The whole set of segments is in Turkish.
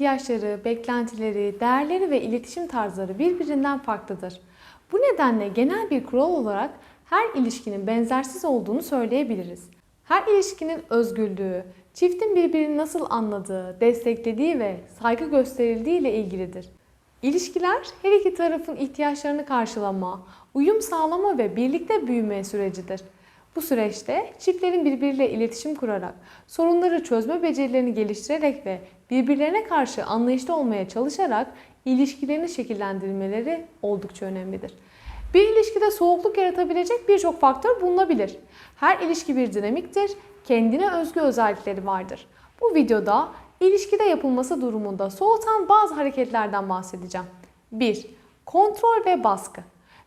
ihtiyaçları, beklentileri, değerleri ve iletişim tarzları birbirinden farklıdır. Bu nedenle genel bir kural olarak her ilişkinin benzersiz olduğunu söyleyebiliriz. Her ilişkinin özgürlüğü, çiftin birbirini nasıl anladığı, desteklediği ve saygı gösterildiği ile ilgilidir. İlişkiler her iki tarafın ihtiyaçlarını karşılama, uyum sağlama ve birlikte büyüme sürecidir. Bu süreçte çiftlerin birbiriyle iletişim kurarak, sorunları çözme becerilerini geliştirerek ve birbirlerine karşı anlayışlı olmaya çalışarak ilişkilerini şekillendirmeleri oldukça önemlidir. Bir ilişkide soğukluk yaratabilecek birçok faktör bulunabilir. Her ilişki bir dinamiktir, kendine özgü özellikleri vardır. Bu videoda ilişkide yapılması durumunda soğutan bazı hareketlerden bahsedeceğim. 1. Kontrol ve baskı.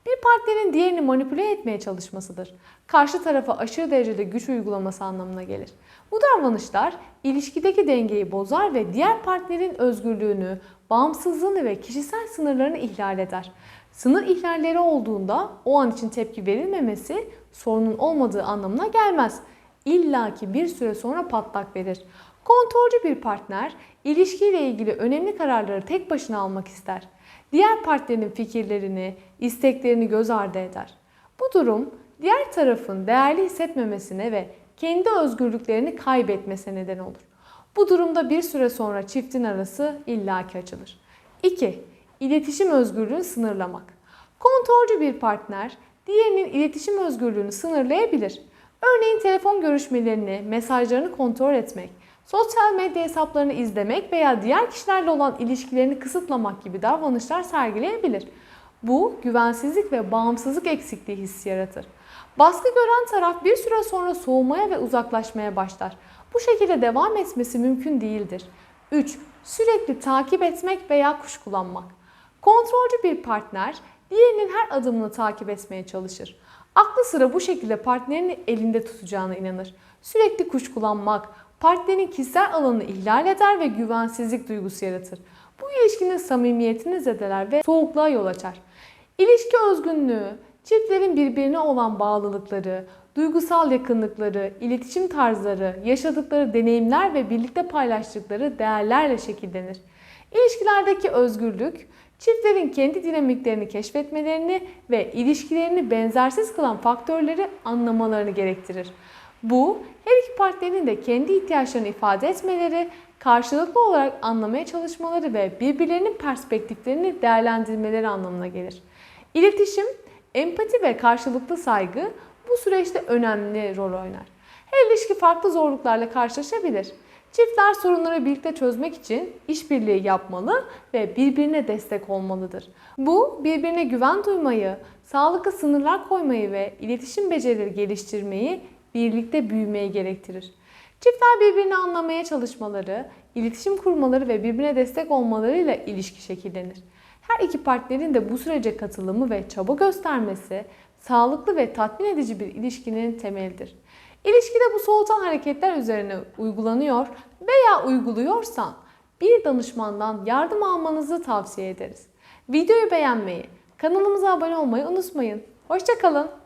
Bir partnerin diğerini manipüle etmeye çalışmasıdır. Karşı tarafa aşırı derecede güç uygulaması anlamına gelir. Bu davranışlar ilişkideki dengeyi bozar ve diğer partnerin özgürlüğünü, bağımsızlığını ve kişisel sınırlarını ihlal eder. Sınır ihlalleri olduğunda o an için tepki verilmemesi sorunun olmadığı anlamına gelmez. İlla ki bir süre sonra patlak verir. Kontrolcü bir partner ilişkiyle ilgili önemli kararları tek başına almak ister. Diğer partnerin fikirlerini, isteklerini göz ardı eder. Bu durum diğer tarafın değerli hissetmemesine ve kendi özgürlüklerini kaybetmesine neden olur. Bu durumda bir süre sonra çiftin arası illaki açılır. 2. İletişim özgürlüğünü sınırlamak. Kontrolcü bir partner diğerinin iletişim özgürlüğünü sınırlayabilir. Örneğin telefon görüşmelerini, mesajlarını kontrol etmek, sosyal medya hesaplarını izlemek veya diğer kişilerle olan ilişkilerini kısıtlamak gibi davranışlar sergileyebilir. Bu güvensizlik ve bağımsızlık eksikliği hissi yaratır. Baskı gören taraf bir süre sonra soğumaya ve uzaklaşmaya başlar. Bu şekilde devam etmesi mümkün değildir. 3. Sürekli takip etmek veya kuşkulanmak. Kontrolcü bir partner diğerinin her adımını takip etmeye çalışır. Aklı sıra bu şekilde partnerini elinde tutacağına inanır. Sürekli kuşkulanmak, partnerin kişisel alanını ihlal eder ve güvensizlik duygusu yaratır. Bu ilişkinin samimiyetini zedeler ve soğukluğa yol açar. İlişki özgünlüğü, çiftlerin birbirine olan bağlılıkları, duygusal yakınlıkları, iletişim tarzları, yaşadıkları deneyimler ve birlikte paylaştıkları değerlerle şekillenir. İlişkilerdeki özgürlük, çiftlerin kendi dinamiklerini keşfetmelerini ve ilişkilerini benzersiz kılan faktörleri anlamalarını gerektirir. Bu, her iki partnerin de kendi ihtiyaçlarını ifade etmeleri, karşılıklı olarak anlamaya çalışmaları ve birbirlerinin perspektiflerini değerlendirmeleri anlamına gelir. İletişim, empati ve karşılıklı saygı bu süreçte önemli rol oynar. Her ilişki farklı zorluklarla karşılaşabilir. Çiftler sorunları birlikte çözmek için işbirliği yapmalı ve birbirine destek olmalıdır. Bu birbirine güven duymayı, sağlıklı sınırlar koymayı ve iletişim becerileri geliştirmeyi, birlikte büyümeyi gerektirir. Çiftler birbirini anlamaya çalışmaları, iletişim kurmaları ve birbirine destek olmalarıyla ilişki şekillenir. Her iki partnerin de bu sürece katılımı ve çaba göstermesi sağlıklı ve tatmin edici bir ilişkinin temelidir. İlişkide bu soğutan hareketler üzerine uygulanıyor veya uyguluyorsan bir danışmandan yardım almanızı tavsiye ederiz. Videoyu beğenmeyi, kanalımıza abone olmayı unutmayın. Hoşçakalın.